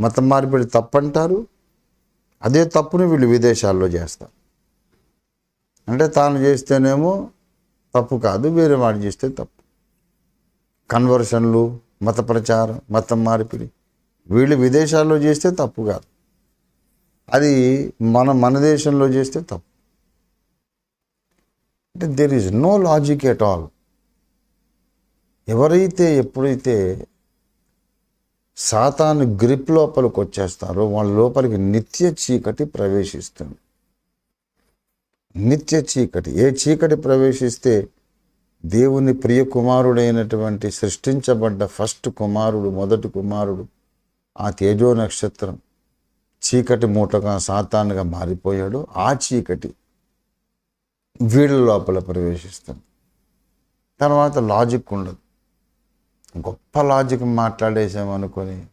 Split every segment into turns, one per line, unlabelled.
మతం మార్పిడి తప్పు అంటారు అదే తప్పుని వీళ్ళు విదేశాల్లో చేస్తారు. అంటే తాను చేస్తేనేమో తప్పు కాదు వేరే వాడు చేస్తే తప్పు. కన్వర్షన్లు మత ప్రచారం మతం మార్పిడి వీళ్ళు విదేశాల్లో చేస్తే తప్పు కాదు. అది మన మన దేశంలో చేస్తే తప్పు. అంటే there is no logic at all ఎవరైతే ఎప్పుడైతే సాతాను గ్రిప్ లోపలికి వచ్చేస్తారో వాళ్ళ లోపలికి నిత్య చీకటి ప్రవేశిస్తుంది. నిత్య చీకటి. ఏ చీకటి ప్రవేశిస్తే దేవుని ప్రియ కుమారుడైనటువంటి సృష్టించబడ్డ ఫస్ట్ కుమారుడు మొదటి కుమారుడు ఆ తేజో నక్షత్రం చీకటి మూటగా సాతానుగా మారిపోయాడు. ఆ చీకటి వీళ్ళ లోపల ప్రవేశిస్తుంది. తర్వాత లాజిక్ ఉండదు. గొప్ప లాజిక్ మాట్లాడేసామనుకొని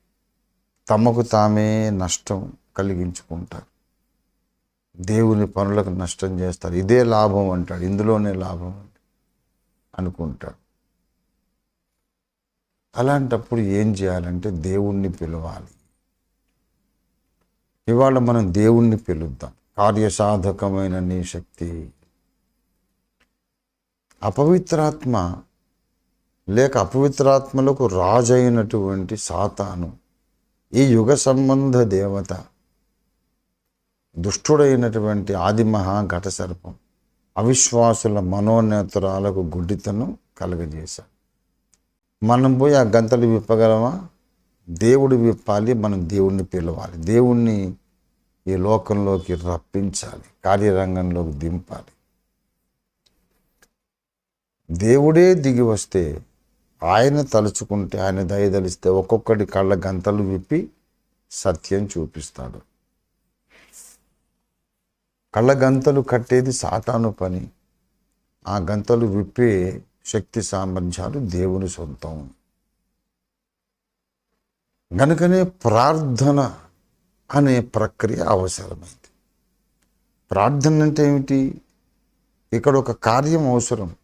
తమకు తామే నష్టం కలిగించుకుంటారు. దేవుని పనులకు నష్టం చేస్తారు. ఇదే లాభం అంటాడు. ఇందులోనే లాభం అనుకుంటాడు. అలాంటప్పుడు ఏం చేయాలంటే దేవుణ్ణి పిలవాలి. ఇవాళ మనం దేవుణ్ణి పిలుద్దాం. కార్యసాధకమైన నీ శక్తి. అపవిత్రాత్మ లేక అపవిత్రాత్మలకు రాజైనటువంటి సాతాను ఈ యుగ సంబంధ దేవత దుష్టుడైనటువంటి ఆదిమహా ఘట సర్పం అవిశ్వాసుల మనోనేతరాలకు గుడ్డితను కలగజేశాడు. మనం పోయి ఆ గంతలు విప్పగలమా? దేవుడు విప్పాలి మనం దేవుణ్ణి పిలవాలి. దేవుణ్ణి ఈ లోకంలోకి రప్పించాలి కార్యరంగంలోకి దింపాలి. దేవుడే దిగి వస్తే ఆయన తలుచుకుంటే ఆయన దయదలిస్తే ఒక్కొక్కటి కళ్ళ గంతలు విప్పి సత్యం చూపిస్తాడు. కళ్ళ గంతలు కట్టేది సాతాను పని. ఆ గంతలు విప్పే శక్తి సామర్థ్యాలు దేవుని సొంతం. గనుకనే ప్రార్థన అనే ప్రక్రియ అవసరమైంది. ప్రార్థన అంటే ఏమిటి? ఇక్కడ ఒక కార్యం అవసరం.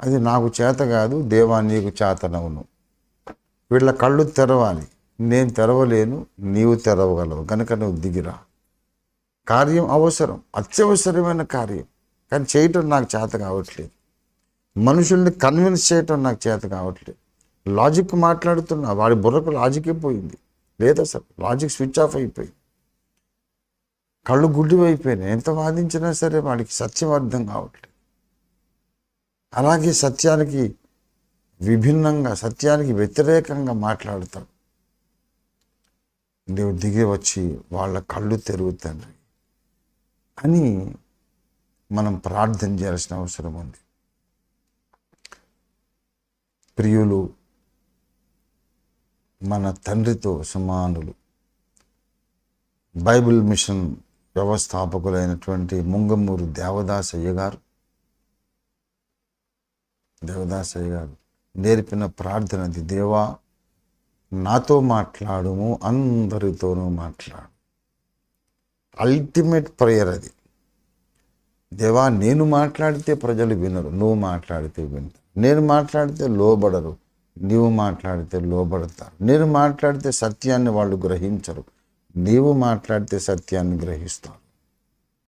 అది నాకు చేత కాదు దేవా నీకు చేతనవును. వీళ్ళ కళ్ళు తెరవాలి. నేను తెరవలేను నీవు తెరవగలవు. కనుక నువ్వు దిగిరా. కార్యం అవసరం అత్యవసరమైన కార్యం. కానీ చేయటం నాకు చేత కావట్లేదు. మనుషుల్ని కన్విన్స్ చేయటం నాకు చేత కావట్లేదు. లాజిక్ మాట్లాడుతున్నా వాడి బుర్రకు లాజికే పోయింది. లేదు అసలు లాజిక్ స్విచ్ ఆఫ్ అయిపోయింది. కళ్ళు గుడ్డివైపోయినాయి. ఎంత వాదించినా సరే వాడికి సత్యం అర్థం కావట్లేదు. అలాగే సత్యానికి విభిన్నంగా సత్యానికి వ్యతిరేకంగా మాట్లాడతాడు దేవుడు దిగి వచ్చి వాళ్ళ కళ్ళు తెరుగుతండ్రి అని మనం ప్రార్థన చేయాల్సిన అవసరం ఉంది. ప్రియులు మన తండ్రితో సమానులు బైబిల్ మిషన్ వ్యవస్థాపకులైనటువంటి ముంగమూరు దేవదాసయ్య గారు దేవదాసయ్య గారు నేర్పిన ప్రార్థన అది. దేవా నాతో మాట్లాడుము అందరితోనూ మాట్లాడు. అల్టిమేట్ ప్రేయర్ అది. దేవా నేను మాట్లాడితే ప్రజలు వినరు నువ్వు మాట్లాడితే వింటారు నేను మాట్లాడితే లోబడరు నీవు మాట్లాడితే లోబడతారు. నేను మాట్లాడితే సత్యాన్ని వాళ్ళు గ్రహించరు నీవు మాట్లాడితే సత్యాన్ని గ్రహిస్తారు.